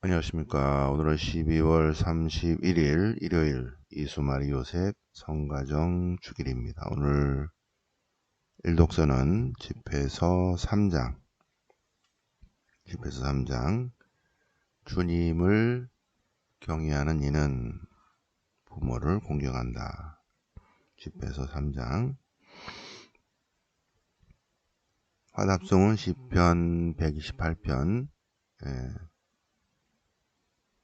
안녕하십니까. 오늘은 12월 31일 일요일 이수마리 요셉 성가정 주길입니다. 오늘 일독서는 집회서 3장 집회서 3장 주님을 경외하는 이는 부모를 공경한다. 집회서 3장 화답송은 시편 128편 예.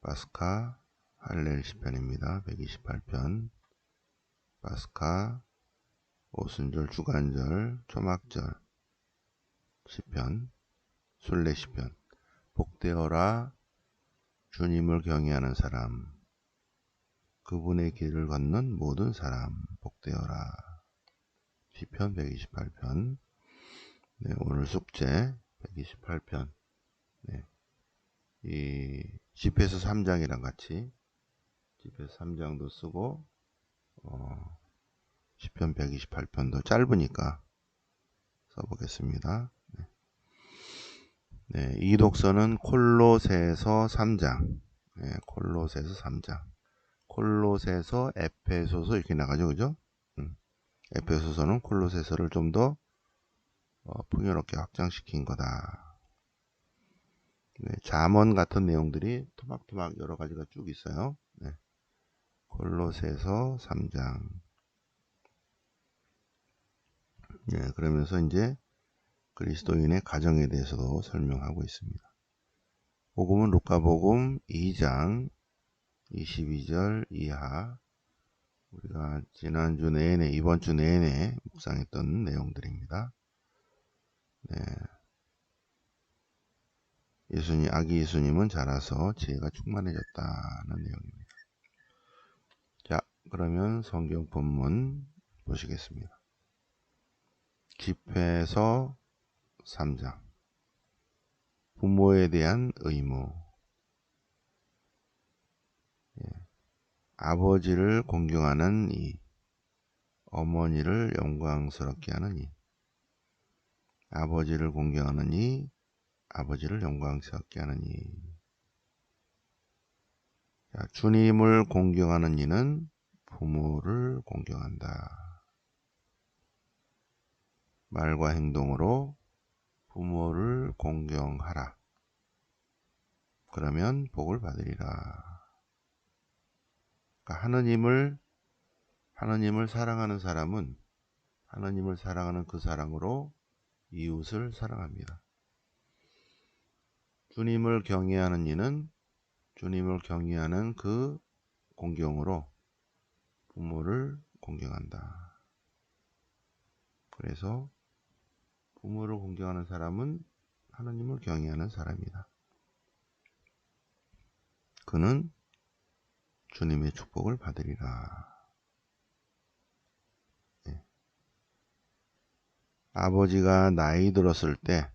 파스카 할렐 시편입니다. 128편. 파스카 오순절 주간절 초막절 시편 순례 시편. 복되어라 주님을 경외하는 사람. 그분의 길을 걷는 모든 사람 복되어라. 시편 128편. 네, 오늘 숙제 128편. 네. 이 집에서 3장이랑 같이 집에서 3장도 쓰고 어, 10편 128편도 짧으니까 써보겠습니다. 네. 네, 이 독서는 콜로세서 3장 네, 콜로세서 3장 콜로세서 에페소서 이렇게 나가죠 그죠? 음. 에페소서는 콜로세서를 좀더 어, 풍요롭게 확장시킨 거다. 네, 잠언 같은 내용들이 토막토막 여러 가지가 쭉 있어요. 네. 콜로세서 3장. 네, 그러면서 이제 그리스도인의 가정에 대해서도 설명하고 있습니다. 복음은 루카복음 2장 22절 이하 우리가 지난주 내내 이번 주 내내 묵상했던 내용들입니다. 네. 예수님, 아기 예수님은 자라서 지혜가 충만해졌다는 내용입니다. 자, 그러면 성경 본문 보시겠습니다. 집회서 3장 부모에 대한 의무 예. 아버지를 공경하는 이 어머니를 영광스럽게 하는 이 아버지를 공경하는 이 아버지를 영광스럽게 이. 자, 주님을 공경하는 이는 부모를 공경한다. 말과 행동으로 부모를 공경하라. 그러면 복을 받으리라. 그러니까 하느님을 하느님을 사랑하는 사람은 하느님을 사랑하는 그 사랑으로 이웃을 사랑합니다. 주님을 경외하는 이는 주님을 경외하는 그 공경으로 부모를 공경한다. 그래서 부모를 공경하는 사람은 하나님을 경외하는 사람이다. 그는 주님의 축복을 받으리라. 네. 아버지가 나이 들었을 때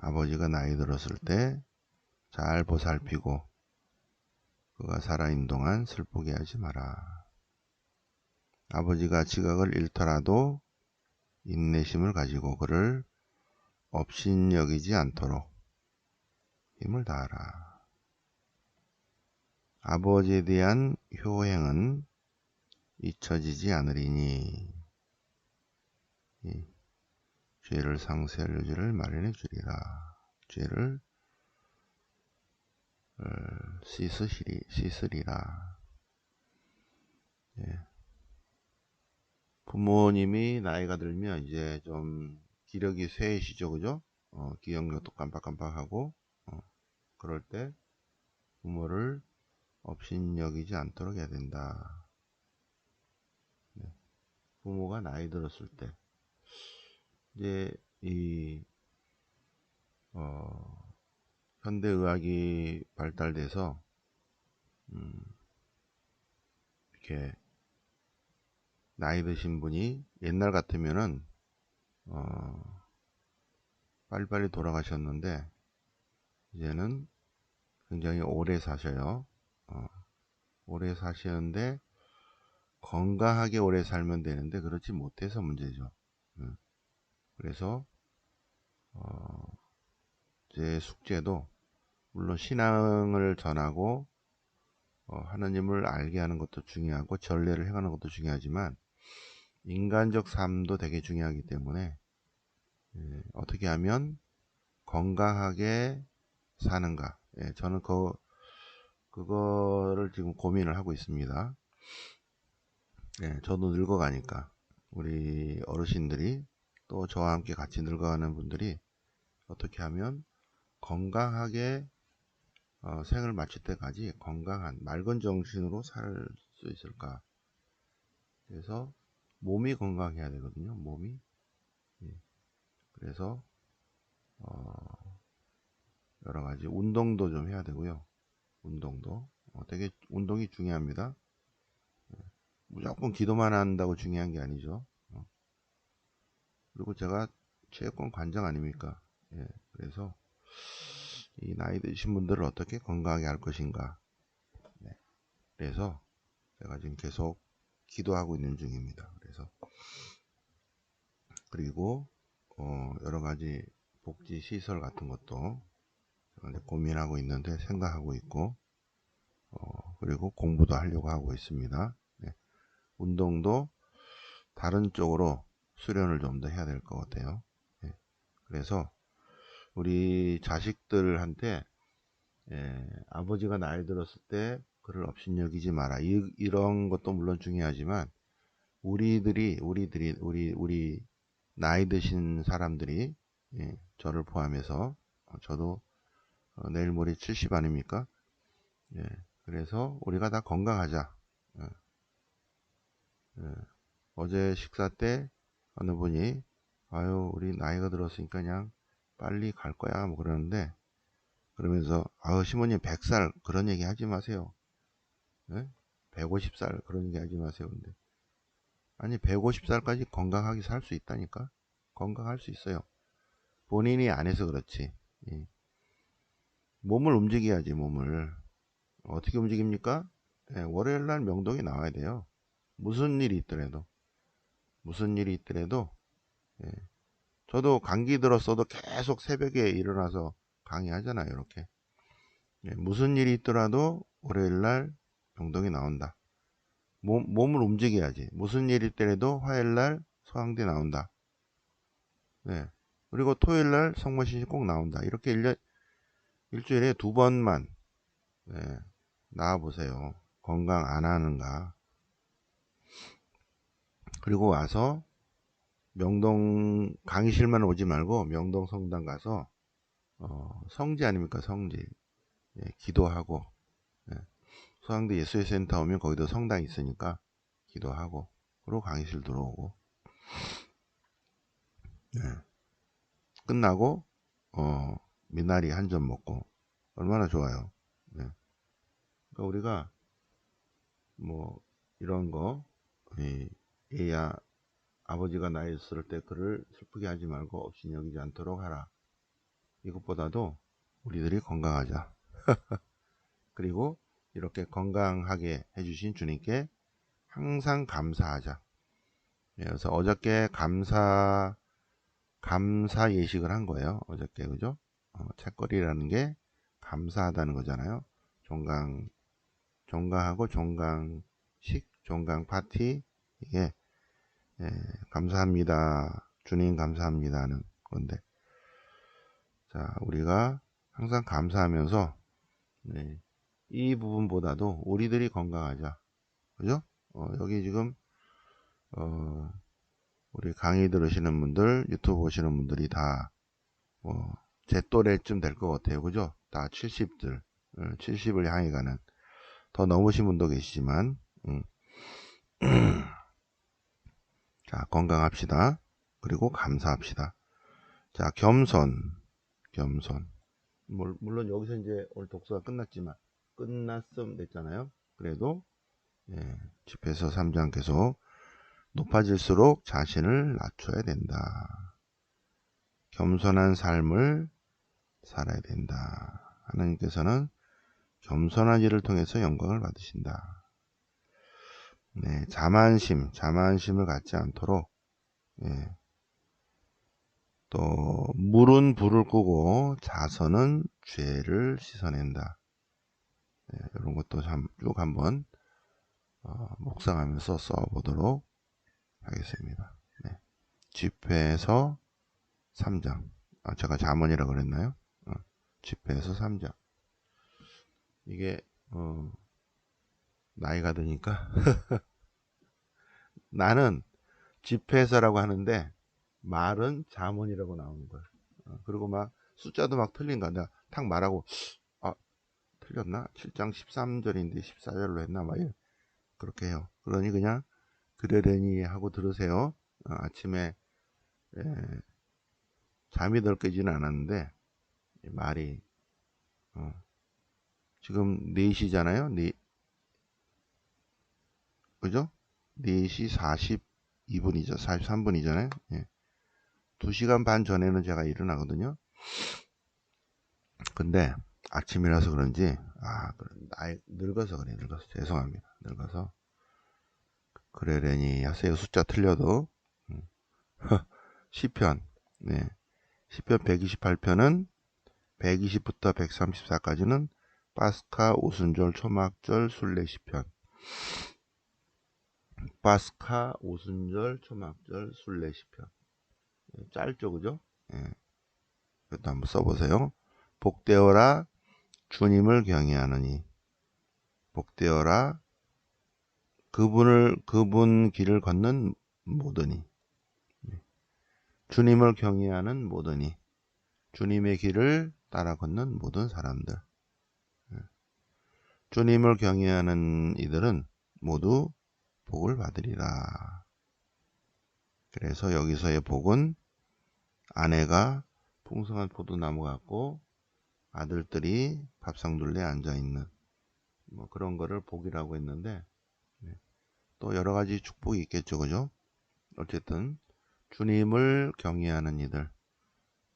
아버지가 나이 들었을 때 잘 보살피고 그가 살아있는 동안 슬프게 하지 마라. 아버지가 지각을 잃더라도 인내심을 가지고 그를 업신여기지 않도록 힘을 다하라. 아버지에 대한 효행은 잊혀지지 않으리니 죄를 상세할 여지를 마련해 주리라. 죄를 어, 씻으시리, 씻으리라. 예. 부모님이 나이가 들면 이제 좀 기력이 쇠해지죠, 그죠? 어, 기억력도 깜빡깜빡하고, 어, 그럴 때 부모를 업신여기지 않도록 해야 된다. 네. 부모가 나이 들었을 때, 이제 이 어, 현대 의학이 발달돼서 음, 이렇게 나이 드신 분이 옛날 같으면은 어, 빨리빨리 돌아가셨는데 이제는 굉장히 오래 사셔요. 어, 오래 사시는데 건강하게 오래 살면 되는데 그렇지 못해서 문제죠. 음. 그래서 어, 제 숙제도 물론 신앙을 전하고 어, 하나님을 알게 하는 것도 중요하고 전례를 행하는 것도 중요하지만 인간적 삶도 되게 중요하기 때문에 예, 어떻게 하면 건강하게 사는가 예, 저는 그 그거를 지금 고민을 하고 있습니다. 예, 저도 늙어가니까 우리 어르신들이 또 저와 함께 같이 늙어가는 분들이 어떻게 하면 건강하게 어, 생을 마칠 때까지 건강한 맑은 정신으로 살 수 있을까? 그래서 몸이 건강해야 되거든요. 몸이. 예. 그래서 어, 여러 가지 운동도 좀 해야 되고요. 운동도 어, 되게 운동이 중요합니다. 예. 무조건 기도만 한다고 중요한 게 아니죠. 어. 그리고 제가 체육관 관장 아닙니까? 예. 그래서 이 나이 드신 분들을 어떻게 건강하게 할 것인가. 네. 그래서 제가 지금 계속 기도하고 있는 중입니다. 그래서 그리고 어 여러 가지 복지 시설 같은 것도 이제 고민하고 있는데 생각하고 있고 어 그리고 공부도 하려고 하고 있습니다. 네. 운동도 다른 쪽으로 수련을 좀 더 해야 될 것 같아요. 네. 그래서 우리 자식들한테 예, 아버지가 나이 들었을 때 그를 업신여기지 마라. 이, 이런 것도 물론 중요하지만 우리들이 우리들이 우리 우리 나이 드신 사람들이 예, 저를 포함해서 어, 저도 어, 내일 모레 70 아닙니까? 예, 그래서 우리가 다 건강하자. 예, 예, 어제 식사 때 어느 분이 아유 우리 나이가 들었으니까 그냥 빨리 갈 거야 뭐 그러는데 그러면서 아우 시모님 100살 그런 얘기 하지 마세요. 네? 150살 그런 얘기 하지 마세요. 근데 아니 150살까지 건강하게 살 수 있다니까 건강할 수 있어요. 본인이 안 해서 그렇지. 예. 몸을 움직여야지 몸을 어떻게 움직입니까? 예, 월요일 날 명동에 나와야 돼요. 무슨 일이 있더라도 무슨 일이 있더라도 예, 저도 감기 들었어도 계속 새벽에 일어나서 강의하잖아요. 이렇게. 예, 무슨 일이 있더라도 월요일날 병동에 나온다. 몸, 몸을 움직여야지. 무슨 일이 있더라도 화요일날 소강대 나온다. 네. 그리고 토요일날 성모신식 꼭 나온다. 이렇게 일년 일주일에 두 번만 네, 나와보세요. 건강 안 하는가. 그리고 와서 명동 강의실만 오지 말고 명동 성당 가서 어, 성지 아닙니까? 성지. 예, 기도하고 예, 소양대 예수의 센터 오면 거기도 성당 있으니까 기도하고 그리고 강의실 들어오고. 예, 끝나고 어, 미나리 한 점 먹고. 얼마나 좋아요. 예. 그러니까 우리가 뭐 이런 거 이, 애야 아버지가 나이 있을 때 그를 슬프게 하지 말고 없이 여기지 않도록 하라. 이것보다도 우리들이 건강하자. 그리고 이렇게 건강하게 해주신 주님께 항상 감사하자. 예, 그래서 어저께 감사 감사 예식을 한 거예요. 어저께 그죠? 어, 책거리라는 게 감사하다는 거잖아요. 종강 종강하고 종강식, 종강 파티 이게 예, 감사합니다. 주님 감사합니다는 건데. 자, 우리가 항상 감사하면서, 네, 이 부분보다도 우리들이 건강하자. 그죠? 어, 여기 지금, 어, 우리 강의 들으시는 분들, 유튜브 보시는 분들이 다, 뭐, 제 또래쯤 될 것 같아요. 그죠? 다 70들, 70을 어, 향해 가는, 더 넘으신 분도 계시지만, 음. 자, 건강합시다. 그리고 감사합시다. 자, 겸손. 겸손. 물론 여기서 이제 오늘 독서가 끝났지만, 끝났음 됐잖아요. 그래도, 예, 집에서 3장 계속 높아질수록 자신을 낮춰야 된다. 겸손한 삶을 살아야 된다. 하나님께서는 겸손한 일을 통해서 영광을 받으신다. 네, 자만심, 자만심을 갖지 않도록 예. 또 물은 불을 끄고 자선은 죄를 씻어낸다. 네, 이런 것도 참 쭉 한번 어, 묵상하면서 써보도록 하겠습니다. 네. 집회에서 3장. 아, 제가 자문이라 그랬나요? 어, 집회에서 3장. 이게 어, 나이가 드니까 나는 집회에서라고 하는데 말은 자문이라고 나오는 거야. 어, 그리고 막 숫자도 막 틀린 거야. 내가 탁 말하고 아 틀렸나? 7장 13절인데 14절로 했나? 막 그렇게 해요. 그러니 그냥 그러려니 하고 들으세요. 어, 아침에 에, 잠이 덜 깨지는 않았는데 말이 어, 지금 4시잖아요. 4, 그죠? 4시 42분이죠. 43분이잖아요. 예. 2시간 반 전에는 제가 일어나거든요. 근데 아침이라서 그런지 아 나이 늙어서 그래 늙어서 죄송합니다 늙어서 그러려니 하세요 숫자 틀려도 음. 시편 네 시편 128편은 120부터 134까지는 파스카 오순절 초막절 순례 시편 파스카 오순절 초막절 순례 시편. 네, 짧죠 그죠? 예. 이것도 한번 써보세요. 복되어라 주님을 경외하느니. 복되어라 그분을 그분 길을 걷는 모든이 주님을 경외하는 모든이 주님의 길을 따라 걷는 모든 사람들. 주님을 경외하는 이들은 모두 복을 받으리라. 그래서 여기서의 복은 아내가 풍성한 포도나무 같고 아들들이 밥상둘레에 앉아 있는 뭐 그런 거를 복이라고 했는데 네. 또 여러 가지 축복이 있겠죠, 그죠? 어쨌든 주님을 경외하는 이들,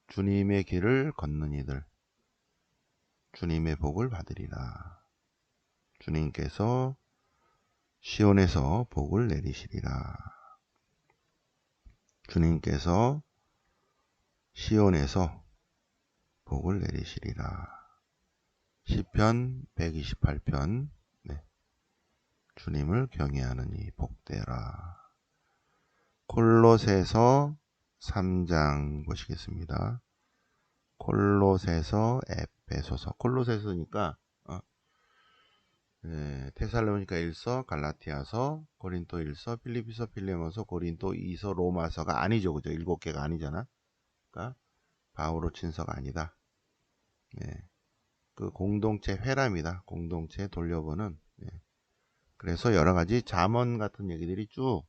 주님의 길을 걷는 이들, 주님의 복을 받으리라. 주님께서 시온에서 복을 내리시리라. 주님께서 시온에서 복을 내리시리라. 시편 128편 네. 주님을 경외하느니 복되라. 콜로새서 3장 보시겠습니다. 콜로새서 에페소서 콜로새서니까 어, 네, 테살로니가 1서 갈라티아서 고린도 1서 필리피서 필레몬서 고린도 2서 로마서가 아니죠 그죠 일곱 개가 아니잖아 그러니까 바오로 친서가 아니다. 예. 그 공동체 회람이다. 공동체 돌려보는. 예. 그래서 여러 가지 자문 같은 얘기들이 쭉,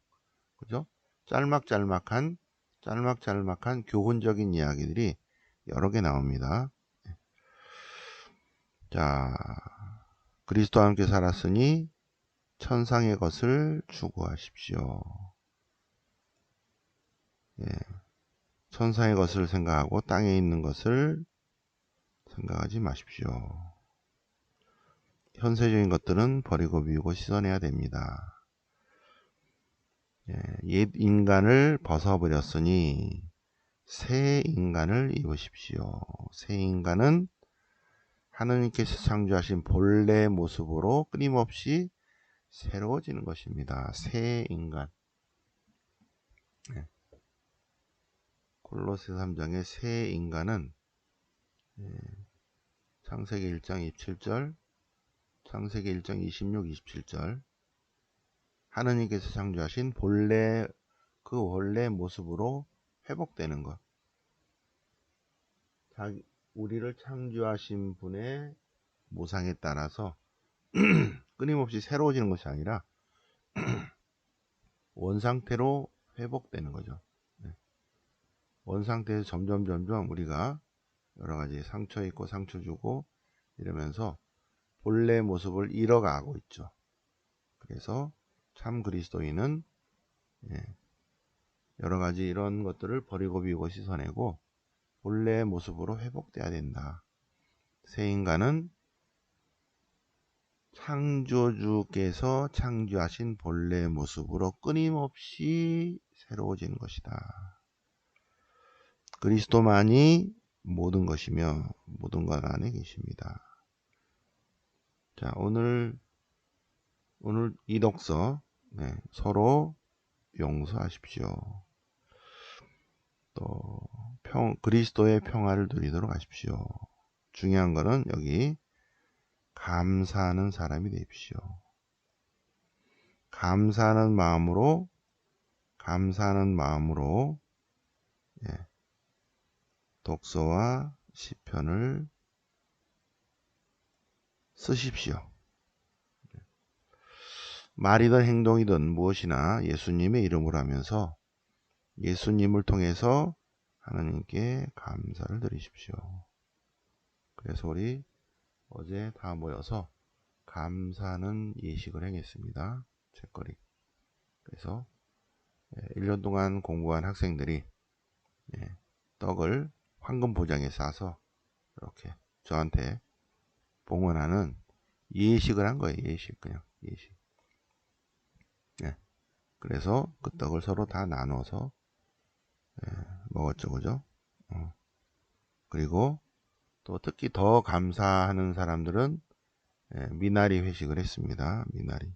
그죠? 짤막짤막한, 짤막짤막한 교훈적인 이야기들이 여러 개 나옵니다. 예. 자, 그리스도와 함께 살았으니 천상의 것을 추구하십시오. 예. 천상의 것을 생각하고 땅에 있는 것을 생각하지 마십시오. 현세적인 것들은 버리고 비우고 씻어내야 됩니다. 예, 옛 인간을 벗어버렸으니 새 인간을 입으십시오. 새 인간은 하느님께서 창조하신 본래 모습으로 끊임없이 새로워지는 것입니다. 새 인간. 예. 콜로세 3장의 새 인간은 예, 창세기 1장 27절, 창세기 1장 26, 27절 하느님께서 창조하신 본래 그 원래 모습으로 회복되는 것. 자기, 우리를 창조하신 분의 모상에 따라서 끊임없이 새로워지는 것이 아니라 원상태로 회복되는 거죠. 원상태에서 점점 점점 우리가 여러 가지 상처 있고 상처 주고 이러면서 본래 모습을 잃어가고 있죠. 그래서 참 그리스도인은 예, 여러 가지 이런 것들을 버리고 비우고 씻어내고 본래 모습으로 회복돼야 된다. 새 인간은 창조주께서 창조하신 본래 모습으로 끊임없이 새로워지는 것이다. 그리스도만이 모든 것이며 모든 것 안에 계십니다. 자, 오늘 오늘 이 독서 네, 서로 용서하십시오. 또 평, 그리스도의 평화를 누리도록 하십시오. 중요한 거는 여기 감사하는 사람이 되십시오. 감사하는 마음으로 감사하는 마음으로 예, 독서와 시편을 쓰십시오. 말이든 행동이든 무엇이나 예수님의 이름으로 하면서 예수님을 통해서 하나님께 감사를 드리십시오. 그래서 우리 어제 다 모여서 감사하는 예식을 행했습니다. 책거리. 그래서 1년 예, 동안 공부한 학생들이 예, 떡을 황금 보장에 싸서 이렇게 저한테 봉헌하는 예식을 한 거예요. 예식 그냥 예식. 네. 그래서 그 떡을 서로 다 나눠서 네, 먹었죠, 그죠? 어. 그리고 또 특히 더 감사하는 사람들은 네, 미나리 회식을 했습니다. 미나리.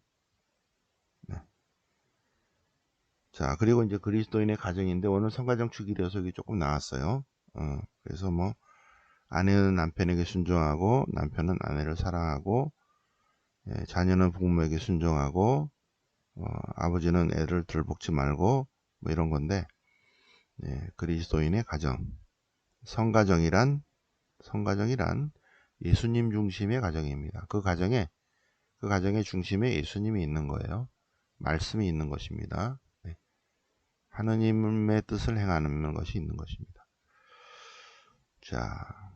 네. 자, 그리고 이제 그리스도인의 가정인데 오늘 성가정 축일이어서 여기 조금 나왔어요. 어, 그래서 뭐 아내는 남편에게 순종하고 남편은 아내를 사랑하고 예, 자녀는 부모에게 순종하고 어, 아버지는 애를 들볶지 말고 뭐 이런 건데 예, 그리스도인의 가정 성가정이란 성가정이란 예수님 중심의 가정입니다. 그 가정에 그 가정의 중심에 예수님이 있는 거예요. 말씀이 있는 것입니다. 네. 하느님의 뜻을 행하는 것이 있는 것입니다. 자,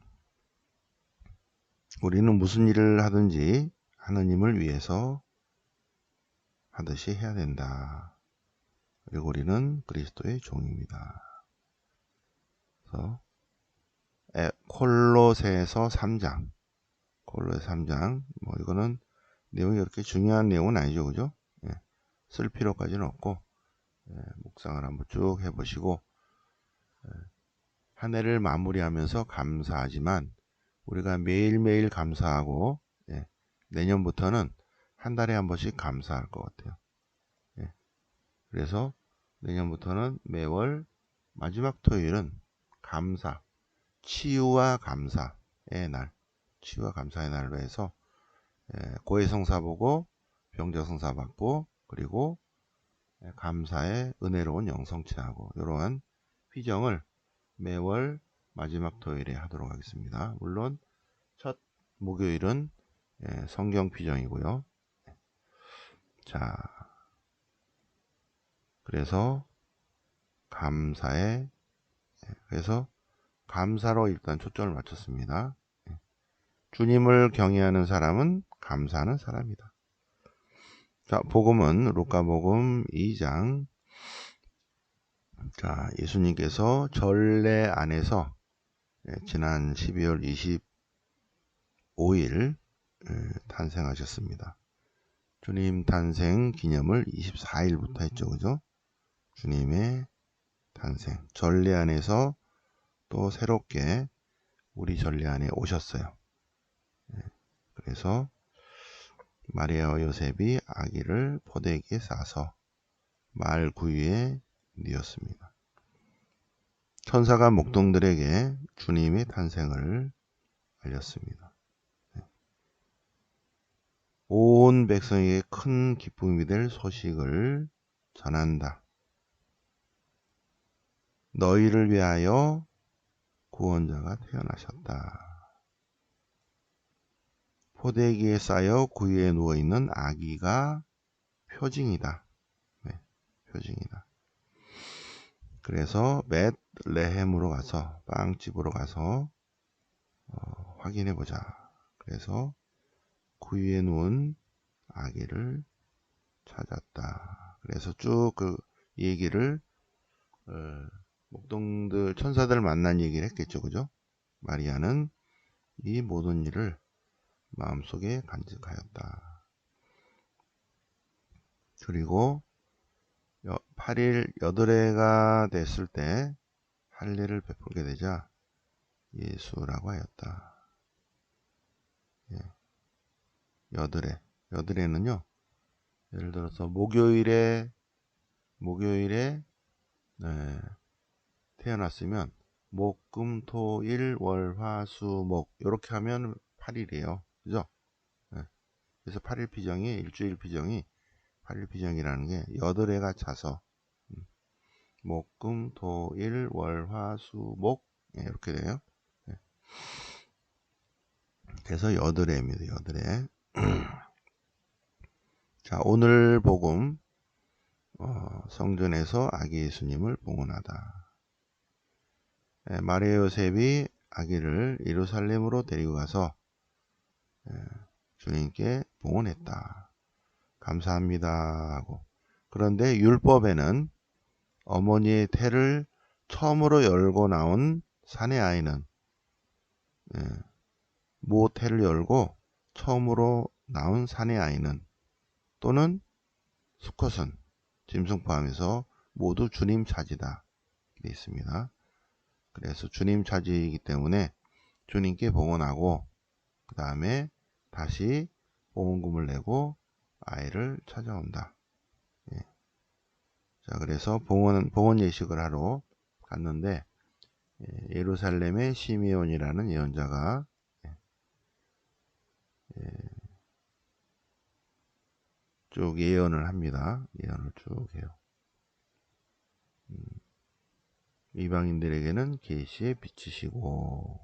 우리는 무슨 일을 하든지 하느님을 위해서 하듯이 해야 된다. 그리고 우리는 그리스도의 종입니다. 그래서 콜로세에서 3장. 콜로세 3장. 뭐 이거는 내용이 그렇게 중요한 내용은 아니죠. 그죠? 예, 쓸 필요까지는 없고 예, 묵상을 한번 쭉 해보시고 예, 한 해를 마무리하면서 감사하지만 우리가 매일매일 감사하고 예, 내년부터는 한 달에 한 번씩 감사할 것 같아요. 예, 그래서 내년부터는 매월 마지막 토요일은 감사, 치유와 감사의 날, 치유와 감사의 날로 해서 예, 고해성사 보고 병자성사 받고 그리고 예, 감사의 은혜로운 영성체하고 이러한 휘정을 매월 마지막 토요일에 하도록 하겠습니다. 물론 첫 목요일은 예, 성경 피정이고요. 자, 그래서 감사에 예, 그래서 감사로 일단 초점을 맞췄습니다. 예. 주님을 경외하는 사람은 감사하는 사람이다. 자, 복음은 루카복음 2장 자, 예수님께서 전례 안에서 예, 지난 12월 25일 예, 탄생하셨습니다. 주님 탄생 기념을 24일부터 했죠. 그죠? 주님의 탄생. 전례 안에서 또 새롭게 우리 전례 안에 오셨어요. 예, 그래서 마리아와 요셉이 아기를 포대기에 싸서 말 구유에 뉘었습니다. 천사가 목동들에게 주님의 탄생을 알렸습니다. 네. 온 백성에게 큰 기쁨이 될 소식을 전한다. 너희를 위하여 구원자가 태어나셨다. 포대기에 쌓여 구유에 누워있는 아기가 표징이다. 네, 표징이다. 그래서 맷레헴으로 가서 빵집으로 가서 어, 확인해 보자. 그래서 구유에 누운 아기를 찾았다. 그래서 쭉 그 얘기를 어, 목동들 천사들 만난 얘기를 했겠죠, 그죠? 마리아는 이 모든 일을 마음속에 간직하였다. 그리고 8일 여덟해가 됐을 때 할례를 베풀게 되자 예수라고 하였다. 예. 여드레. 여드레는요. 예를 들어서 목요일에 목요일에 네, 태어났으면 목, 금, 토, 일, 월, 화, 수, 목 이렇게 하면 8일이에요. 그죠? 네. 그래서 8일 피정이 일주일 피정이 8일 피정이라는 게 여드레가 차서 음. 목, 금, 토, 일, 월, 화, 수, 목 네, 이렇게 돼요. 네. 그래서 여드레입니다. 여드레. 자, 오늘 복음 어, 성전에서 아기 예수님을 봉헌하다. 예, 마리아 요셉이 아기를 예루살렘으로 데리고 가서 예, 주님께 봉헌했다. 감사합니다 하고 그런데 율법에는 어머니의 태를 처음으로 열고 나온 사내 아이는 예, 모 태를 열고 처음으로 나온 사내 아이는 또는 수컷은 짐승 포함해서 모두 주님 차지다 되어 있습니다. 그래서 주님 차지이기 때문에 주님께 봉헌하고 그 다음에 다시 봉헌금을 내고 아이를 찾아온다. 예. 자 그래서 봉헌 봉헌 예식을 하러 갔는데 예, 예루살렘의 시미온이라는 예언자가 예, 예, 쭉 예언을 합니다. 예언을 쭉 해요. 음, 이방인들에게는 계시의 빛이시고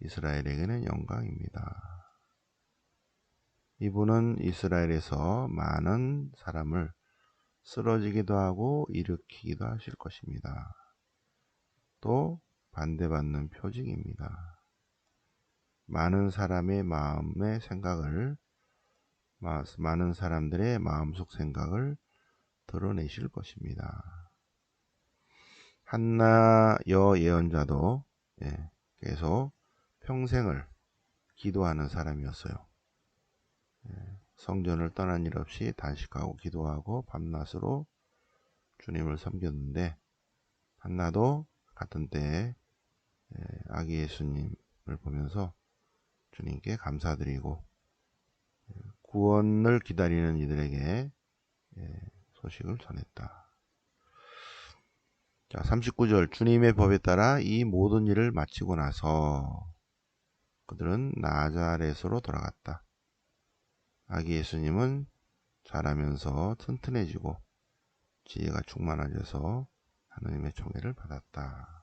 이스라엘에게는 영광입니다. 이분은 이스라엘에서 많은 사람을 쓰러지기도 하고 일으키기도 하실 것입니다. 또 반대받는 표징입니다. 많은 사람의 마음의 생각을 많은 사람들의 마음속 생각을 드러내실 것입니다. 한나 여 예언자도 예, 계속 평생을 기도하는 사람이었어요. 예, 성전을 떠난 일 없이 단식하고 기도하고 밤낮으로 주님을 섬겼는데 한나도 같은 때에 예, 아기 예수님을 보면서 주님께 감사드리고 구원을 기다리는 이들에게 예, 소식을 전했다. 자, 39절 주님의 법에 따라 이 모든 일을 마치고 나서 그들은 나자렛으로 돌아갔다. 아기 예수님은 자라면서 튼튼해지고 지혜가 충만해져서 하나님의 총애를 받았다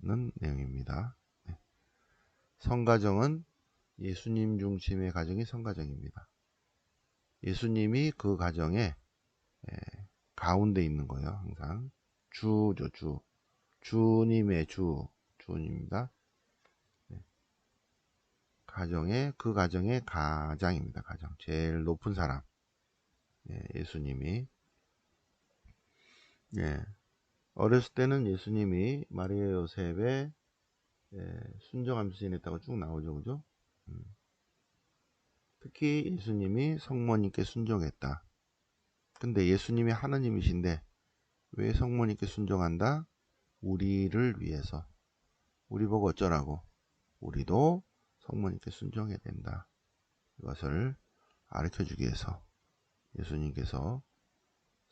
는 내용입니다. 네. 성가정은 예수님 중심의 가정이 성가정입니다. 예수님이 그 가정에 가운데 있는 거예요. 항상 주죠 주 주님의 주 주님입니다. 네. 가정의 그 가정의 가장입니다. 가장 제일 높은 사람 예, 예수님이 예, 어렸을 때는 예수님이 마리아 요셉의 예, 순종하면서 지냈다고 쭉 나오죠, 그죠? 음. 특히 예수님이 성모님께 순종했다. 근데 예수님이 하나님이신데 왜 성모님께 순종한다? 우리를 위해서. 우리 보고 어쩌라고? 우리도 성모님께 순종해야 된다. 이것을 가르쳐 주기 위해서 예수님께서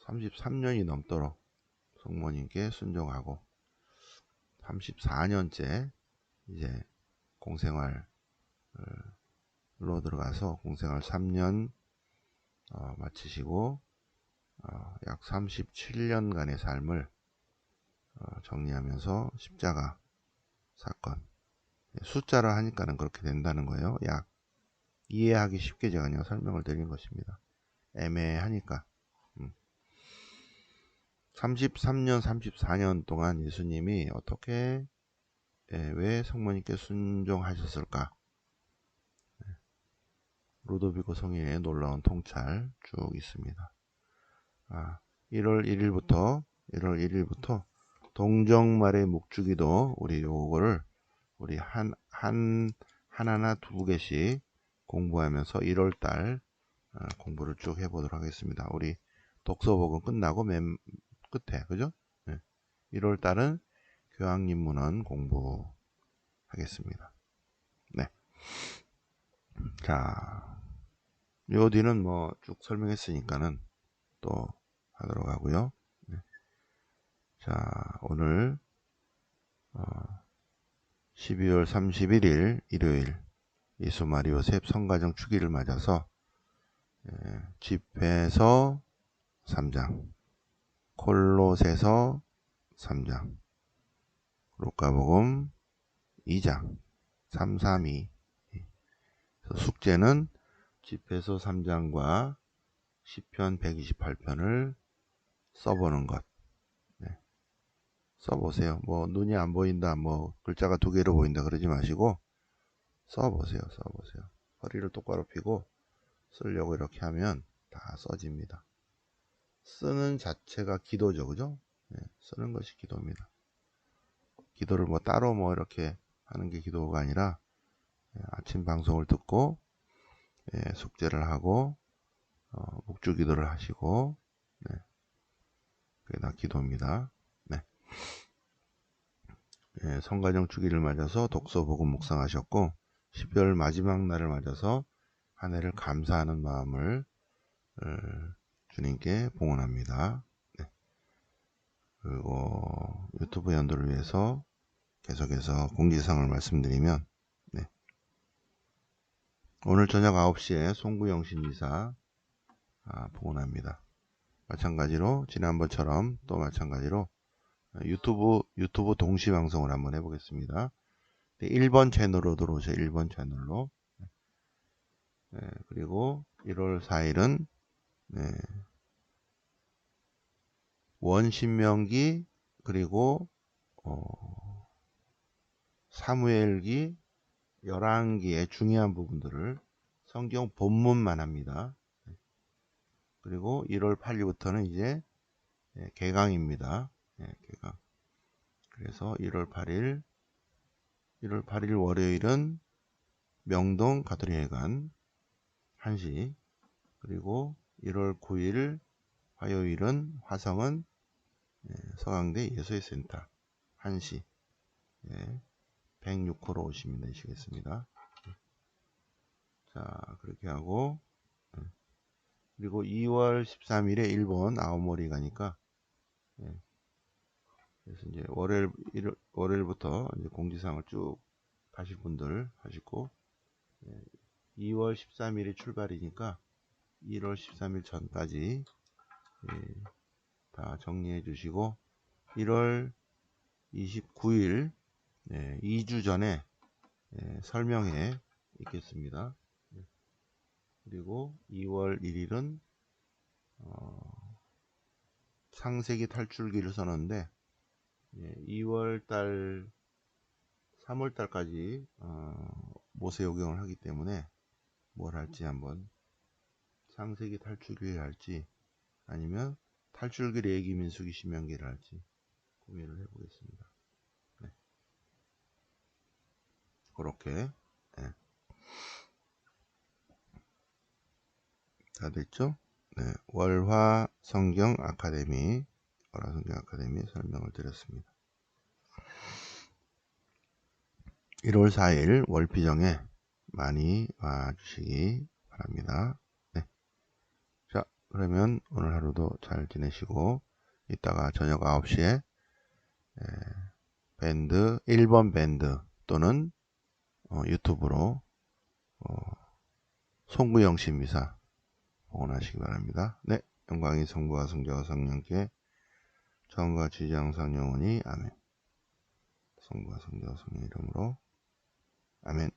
33년이 넘도록 성모님께 순종하고 34년째 이제 공생활 로 들어가서 공생활 3년 어, 마치시고 어, 약 37년간의 삶을 어, 정리하면서 십자가 사건 숫자로 하니까는 그렇게 된다는 거예요. 약 이해하기 쉽게 제가 설명을 드린 것입니다. 애매하니까 음. 33년 34년 동안 예수님이 어떻게 예, 왜 성모님께 순종하셨을까 루도비코 성인의 놀라운 통찰 쭉 있습니다. 아, 1월 1일부터 1월 1일부터 동정말의 묵주기도 우리 요거를 우리 한, 한, 하나나 두 개씩 공부하면서 1월달 아, 공부를 쭉 해보도록 하겠습니다. 우리 독서복은 끝나고 맨 끝에, 그죠? 네. 1월달은 교황님문헌 공부하겠습니다. 네. 자, 요 뒤는 뭐 쭉 설명했으니까는 또 하도록 하고요. 네. 자, 오늘 어, 12월 31일 일요일 예수 마리 오셉 성가정 주기를 맞아서 예, 집회서 3장, 콜로세서 3장, 루카복음 2장, 3, 3, 2. 숙제는 집회서 3장과 시편 128편을 써보는 것. 네. 써보세요. 뭐 눈이 안 보인다, 뭐 글자가 두 개로 보인다 그러지 마시고 써보세요. 써보세요. 허리를 똑바로 펴고 쓰려고 이렇게 하면 다 써집니다. 쓰는 자체가 기도죠. 그죠? 네, 쓰는 것이 기도입니다. 기도를 뭐 따로 뭐 이렇게 하는 게 기도가 아니라 예, 아침 방송을 듣고 예, 숙제를 하고 어, 묵주 기도를 하시고 네. 그게 다 기도입니다. 네. 예, 성가정 주기를 맞아서 독서 복음 묵상하셨고 12월 마지막 날을 맞아서 한 해를 감사하는 마음을 어, 주님께 봉헌합니다. 네. 그리고 유튜브 연도를 위해서 계속해서 공지사항을 말씀드리면 네. 오늘 저녁 9시에 송구영신이사 아, 봉헌합니다. 마찬가지로 지난번처럼 또 마찬가지로 유튜브 유튜브 동시 방송을 한번 해보겠습니다. 1번 채널로 들어오세요. 1번 채널로. 네, 그리고 1월 4일은 네, 원신명기 그리고 어, 사무엘기 11기의 중요한 부분들을 성경 본문만 합니다. 그리고 1월 8일부터는 이제 예, 개강입니다. 예, 개강. 그래서 1월 8일 1월 8일 월요일은 명동 가톨릭회관 1시 그리고 1월 9일 화요일은 화성은 예, 서강대 예수의센터 1시 예, 106호로 오시면 되시겠습니다. 자 그렇게 하고 예. 그리고 2월 13일에 일본 아오모리 가니까 예, 그래서 이제 월요일 일, 월요일부터 이제 공지사항을 쭉 가실 분들 하시고 예, 2월 13일이 출발이니까 1월 13일 전까지 예, 다 정리해 주시고 1월 29일 예, 2주 전에 예, 설명해 있겠습니다. 예. 그리고 2월 1일은 어, 창세기 탈출기를 2월달 예, 3월달까지 어, 모세 요경을 하기 때문에 뭘 할지 한번 창세기 탈출기를 할지 아니면 탈출기 레기 민수기 신명기를 할지 고민을 해보겠습니다. 네. 그렇게 네. 다 됐죠? 네. 월화 성경 아카데미 월화 성경 아카데미 설명을 드렸습니다. 1월 4일 월피정에 많이 와주시기 바랍니다. 그러면 오늘 하루도 잘 지내시고 이따가 저녁 9시에 밴드 1번 밴드 또는 어, 유튜브로 어, 송구영신 미사 응원하시기 바랍니다. 네, 영광이 성부와 성자와 성령께 처음과 지장상 영원히 아멘. 성부와 성자와 성령 이름으로 아멘.